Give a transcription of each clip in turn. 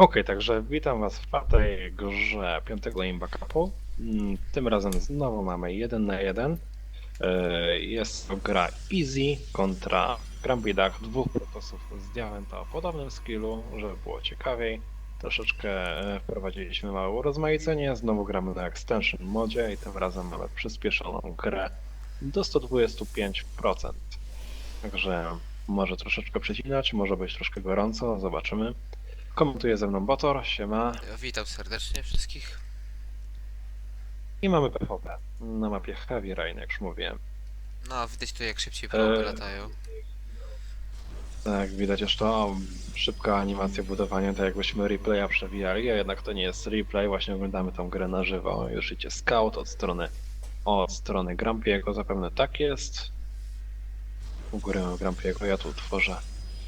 Okej, także witam Was w czwartej grze piątego Lane Backupu. Mm, Tym razem znowu mamy 1 na 1. Jest to gra Easy kontra Grambidach, dwóch protosów z Diamenta o podobnym skillu, żeby było ciekawiej. Troszeczkę e, wprowadziliśmy małe urozmaicenie, znowu gramy na Extension modzie i tym razem mamy przyspieszoną grę do 125%. Także może troszeczkę przecinać, może być troszkę gorąco, zobaczymy. Komentuje ze mną Botor, siema. Witam serdecznie wszystkich. I mamy PvP na mapie Heavy Rain, jak już mówiłem. No, widać tu jak szybciej wrogi Eee. latają. Tak, widać już to, szybka animacja budowania, tak jakbyśmy replaya przewijali, a jednak to nie jest replay, właśnie oglądamy tą grę na żywo. Już idzie scout od strony od strony Grampiego, zapewne tak jest. U góry mamy Grampiego, ja tu tworzę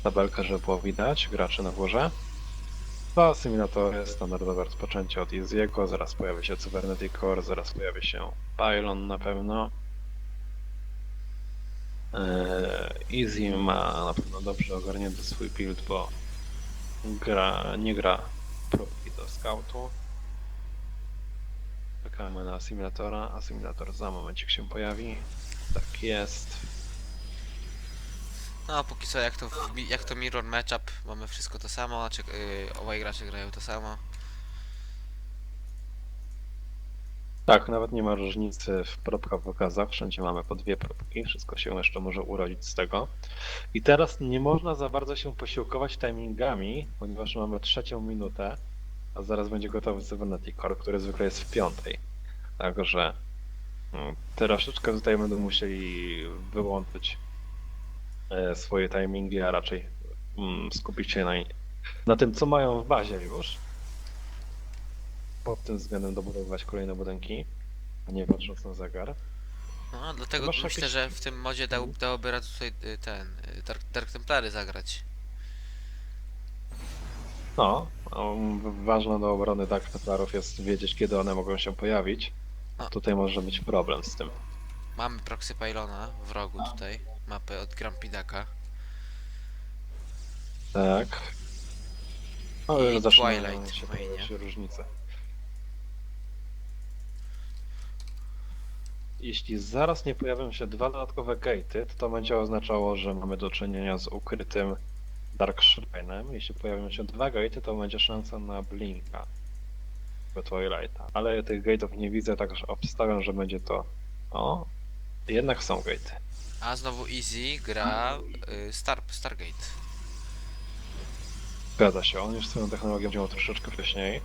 tabelkę, żeby było widać, graczy na górze. Dwa symulatory, standardowe rozpoczęcie od Easy'ego, zaraz pojawi się Cybernetic Core, zaraz pojawi się Pylon na pewno. Eee, Easy ma na pewno dobrze ogarnięty swój build, bo gra, nie gra próbki do scoutu. Czekamy na asymulatora. Asymulator za momencik się pojawi. Tak jest. No, póki co jak to, jak to mirror matchup, mamy wszystko to samo, znaczy yy, obaj gracze grają to samo. Tak, nawet nie ma różnicy w próbkach w okazach. Wszędzie mamy po dwie próbki. Wszystko się jeszcze może urodzić z tego. I teraz nie można za bardzo się posiłkować timingami, ponieważ mamy trzecią minutę, a zaraz będzie gotowy Cybernetic Core, który zwykle jest w piątej. Także mm, troszeczkę tutaj będą musieli wyłączyć swoje timingi, a raczej mm, skupić się na, na tym, co mają w bazie już. Pod tym względem dobudowywać kolejne budynki, a nie patrząc na zegar. No, dlatego Masz myślę, jakieś- że w tym modzie dał, dałoby radę tutaj y, ten, y, Dark, Dark Templary zagrać. No, um, ważne do obrony Dark Templarów jest wiedzieć, kiedy one mogą się pojawić. A. Tutaj może być problem z tym. Mamy proxy pylona w rogu tutaj, mapę od Grampidaka. Tak. O, I zaczynają Twilight się w mainie. różnice. Jeśli zaraz nie pojawią się dwa dodatkowe gate'y, to to będzie oznaczało, że mamy do czynienia z ukrytym Dark Shrine'em. Jeśli pojawią się dwa gate'y, to będzie szansa na Blinka do Twilighta. Ale tych gate'ów nie widzę, także obstawiam, że będzie to... O, jednak są gate'y. A znowu Easy gra y, Star, Stargate. Zgadza się, on już swoją technologię wziął troszeczkę wcześniej.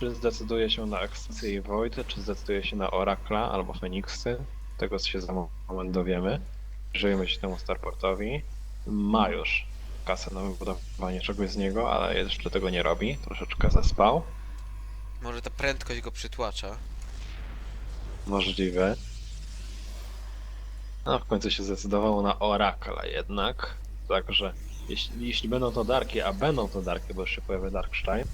Czy zdecyduje się na Ekstację i Void, czy zdecyduje się na Oracla albo Feniksy? Tego się za moment dowiemy. Żyjemy się temu Starportowi. Ma już kasę na wybudowanie czegoś z niego, ale jeszcze tego nie robi. Troszeczkę zaspał. Może ta prędkość go przytłacza. Możliwe. No w końcu się zdecydowało na Oracla jednak. Także jeśli, jeśli będą to Darki, a będą to Darki, bo jeszcze pojawia Darkstein,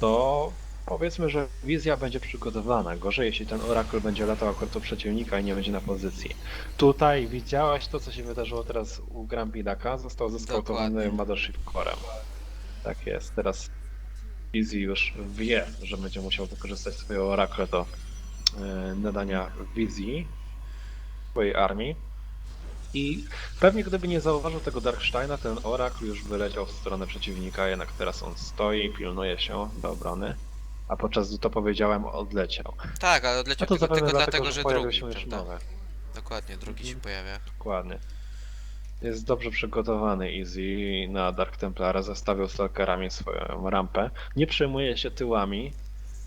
to powiedzmy, że wizja będzie przygotowana. Gorzej, jeśli ten Oracle będzie latał akurat do przeciwnika i nie będzie na pozycji. Tutaj widziałaś to, co się wydarzyło teraz u Grampidaka. Został zeskautowany. Mothership Corem. Tak jest. Teraz Easy już wie, że będzie musiał wykorzystać swojego Oracle do e, nadania wizji swojej armii. I pewnie gdyby nie zauważył tego Darksteina, ten Oracle już by leciał w stronę przeciwnika, jednak teraz on stoi, pilnuje się do obrony. A podczas gdy to powiedziałem, odleciał. Tak, ale odleciał tylko, tylko dlatego, dlatego, że że drugi, się już prawda? nowe. Dokładnie, drugi się Mhm. pojawia. Dokładnie. Jest dobrze przygotowany Easy na Dark Templara, zastawił stalkerami swoją rampę. Nie przejmuje się tyłami,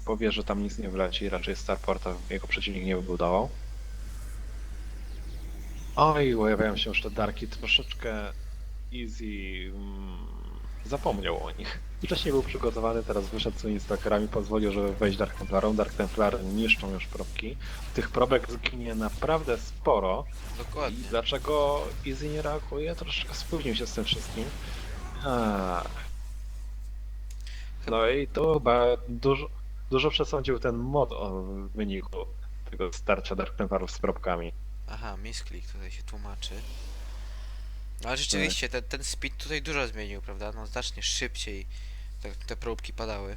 bo wie, że tam nic nie wleci, raczej Starporta jego przeciwnik nie wybudował. Oj, pojawiają się już te Darki, troszeczkę Easy mm, zapomniał o nich. Wcześniej był przygotowany, teraz wyszedł swoimi stalkerami, pozwolił, żeby wejść Dark Templarom. Dark Templar niszczą już probki. Tych probek zginie naprawdę sporo. I Dokładnie. dlaczego Easy nie reaguje? Troszeczkę spóźnił się z tym wszystkim. A. No i to chyba dużo, dużo przesądził ten mod o wyniku tego starcia Dark Templarów z probkami. Aha, misklik tutaj się tłumaczy. No ale rzeczywiście, ten, ten speed tutaj dużo zmienił, prawda? No znacznie szybciej tak jak te próbki padały.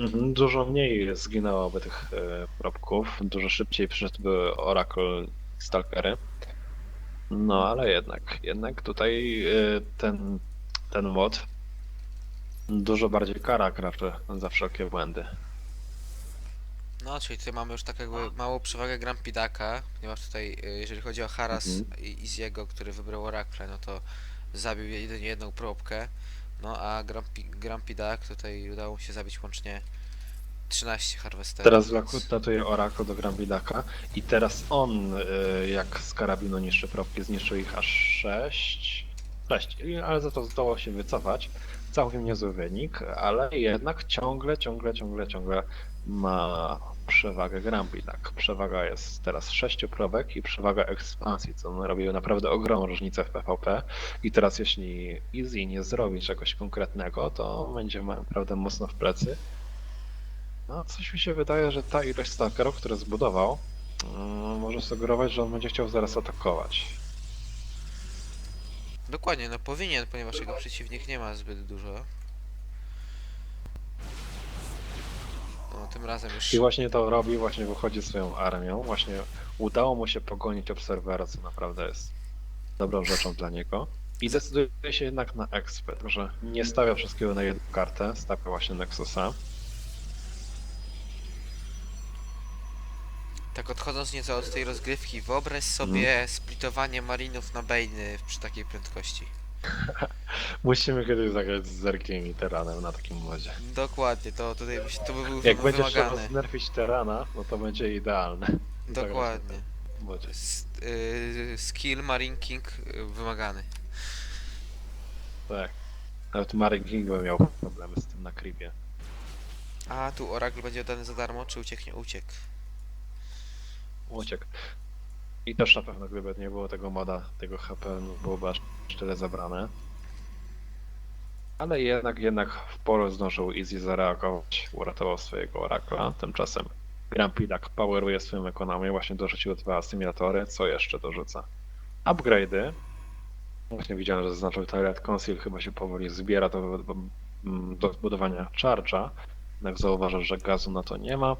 Mhm, Dużo mniej zginęłoby tych e, probków, dużo szybciej przyszedłby Oracle Stalkery. No ale jednak, jednak tutaj e, ten, ten mod dużo bardziej kara graczy za wszelkie błędy. No, czyli tutaj mamy już tak jakby małą przewagę Grampidaka, ponieważ tutaj, y, jeżeli chodzi o Haras Mhm. i Iziego, który wybrał Oracle, no to zabił jedynie jedną próbkę. No a Grampi, Grampidak tutaj udało mu się zabić łącznie 13 harwesterów. Teraz więc- latuje Oracle do Grambidaka i teraz on e, jak z karabinu niszczy probki, zniszczył ich aż 6. 6, ale za to zdołał się wycofać. Całkiem niezły wynik, ale jednak ciągle, ciągle, ciągle, ciągle ma przewagę Grambidak. Przewaga jest teraz 6 probek i przewaga ekspansji, co robi naprawdę ogromną różnicę w PvP. I teraz jeśli Easy nie zrobi czegoś konkretnego, to będzie naprawdę mocno w plecy. No, coś mi się wydaje, że ta ilość stalkerów, które zbudował, mm, może sugerować, że on będzie chciał zaraz atakować. Dokładnie, no powinien, ponieważ jego przeciwnik nie ma zbyt dużo. No, tym razem już... I właśnie to robi, właśnie wychodzi swoją armią. Właśnie udało mu się pogonić obserwera, co naprawdę jest dobrą rzeczą dla niego. I decyduje się jednak na expert, że nie stawia wszystkiego na jedną kartę, stawia właśnie Nexusa. Tak odchodząc nieco od tej rozgrywki, wyobraź sobie splitowanie marinów na Bejny przy takiej prędkości. Musimy kiedyś zagrać z Zerkiem i Teranem na takim modzie. Dokładnie, to tutaj by się- to by był Jak będzie trzeba wymagane. znerfić Terana, no to będzie idealne. Zagrać na Dokładnie. modzie. S- y, skill Marine King y, wymagany. Tak. Nawet Marek King by miał problemy z tym na creepie. A tu Oracle będzie oddany za darmo, czy ucieknie? Uciekł. Uciekł. I też na pewno gdyby nie było tego moda, tego HP, no byłoby aż tyle zabrane. Ale jednak, jednak w polu zdążył Easy zareagować, uratował swojego Oracla. Tymczasem Grampidak poweruje swoją ekonomię, właśnie dorzucił dwa asymilatory, co jeszcze dorzuca? Upgrade'y. Właśnie widziałem, że zaznaczył Toilet Conceal, chyba się powoli zbiera do, do, do zbudowania charge'a. Jednak zauważa, że gazu na to nie ma.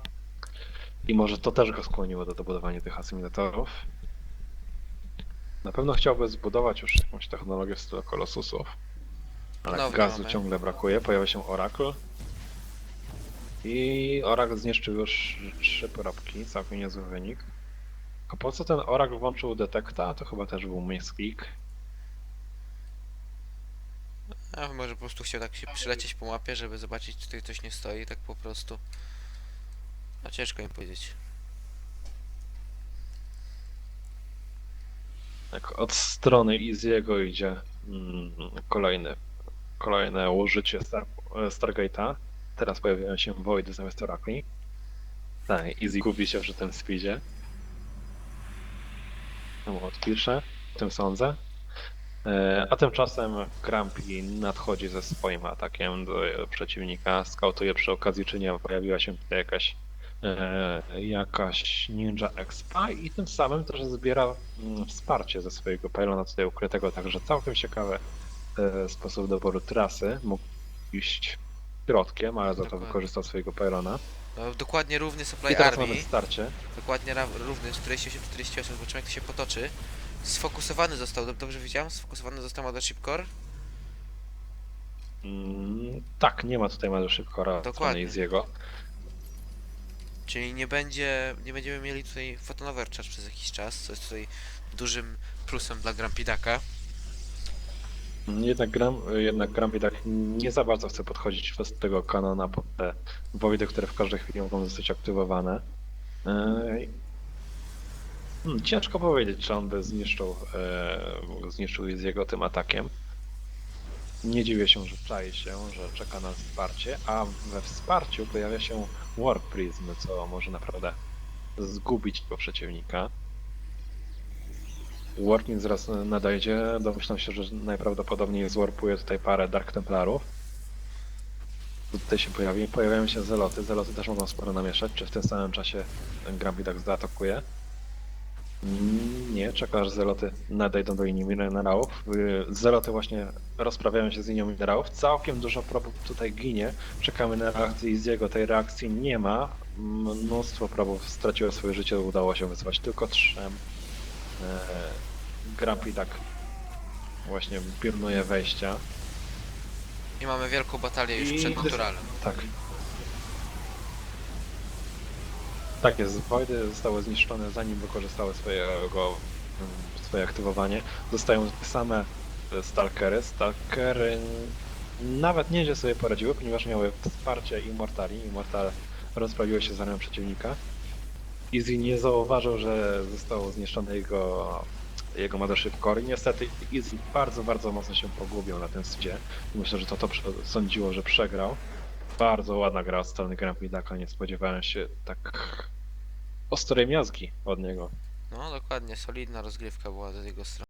I może to też go skłoniło do dobudowania tych asymilatorów. Na pewno chciałby zbudować już jakąś technologię w stylu Colossusów. Ale gazu mamy. ciągle brakuje. Pojawia się Oracle. I Oracle zniszczył już trzy porobki, całkiem niezły wynik. Tylko po co ten Oracle włączył detekta? To chyba też był misklik. A może po prostu chciał tak się przylecieć po mapie, żeby zobaczyć, czy tutaj coś nie stoi, tak po prostu. No ciężko mi powiedzieć. Tak, od strony Easy'ego idzie mm, kolejny, kolejne użycie Star, Stargate'a. Teraz pojawiają się Voidy zamiast Oracli. Tak, Easy gubi się przy tym speedzie. No odpiszę, tym sądzę. E, A tymczasem Grumpy nadchodzi ze swoim atakiem do przeciwnika. Skautuje przy okazji, czy nie pojawiła się tutaj jakaś e, jakaś Ninja Expa i tym samym też zbiera mm, wsparcie ze swojego pylona tutaj ukrytego, także całkiem ciekawy e, sposób doboru trasy. Mógł iść środkiem, ale za to wykorzystał swojego pylona. No, dokładnie równy I supply teraz armii. starcie. Dokładnie równy, 48-48, zobaczymy jak to się potoczy. Sfokusowany został, dob- dobrze widziałem? Sfokusowany został Mothership Core. Mm, tak, nie ma tutaj Mothership Core'a Dokładnie. z jego. Czyli nie będzie, nie będziemy mieli tutaj Photon Overcharge przez jakiś czas, co jest tutaj dużym plusem dla Grampidaka. Jednak Gram, jednak Grumpy tak nie za bardzo chce podchodzić przez tego kanona pod te wojdy, które w każdej chwili mogą zostać aktywowane. Hmm, ciężko powiedzieć, czy on by zniszczył, e, zniszczył z jego tym atakiem. Nie dziwię się, że czai się, że czeka na wsparcie, a we wsparciu pojawia się Warp Prism, co może naprawdę zgubić tego przeciwnika. Warping zaraz nadejdzie. Domyślam się, że najprawdopodobniej zwarpuje tutaj parę Dark Templarów. Tutaj się pojawi. Pojawiają się zeloty. Zeloty też mogą sporo namieszać. Czy w tym samym czasie Grambidax zaatakuje? Nie, czeka aż zeloty nadejdą do linii minerałów. Y, Zeloty właśnie rozprawiają się z linią minerałów. Całkiem dużo probów tutaj ginie. Czekamy na reakcję z jego. Tej reakcji nie ma. Mnóstwo probów straciło swoje życie. Udało się wyzwać tylko trzem. E, Grumpy tak właśnie pilnuje wejścia. I mamy wielką batalię już I przed naturalem. Tak. Tak jest, Wojdy zostały zniszczone zanim wykorzystały swojego, swoje aktywowanie. Zostają same Stalkery. Stalkery nawet nieźle sobie poradziły, ponieważ miały wsparcie Immortali. Immortal rozprawiły się z armią przeciwnika. Easy nie zauważył, że zostało zniszczone jego, jego Mothership Core niestety Easy bardzo, bardzo mocno się pogubił na tym sudzie. Myślę, że to to sądziło, że przegrał. Bardzo ładna gra od strony Grand Prix nie spodziewałem się tak ostrej miazgi od niego. No dokładnie, solidna rozgrywka była z jego strony.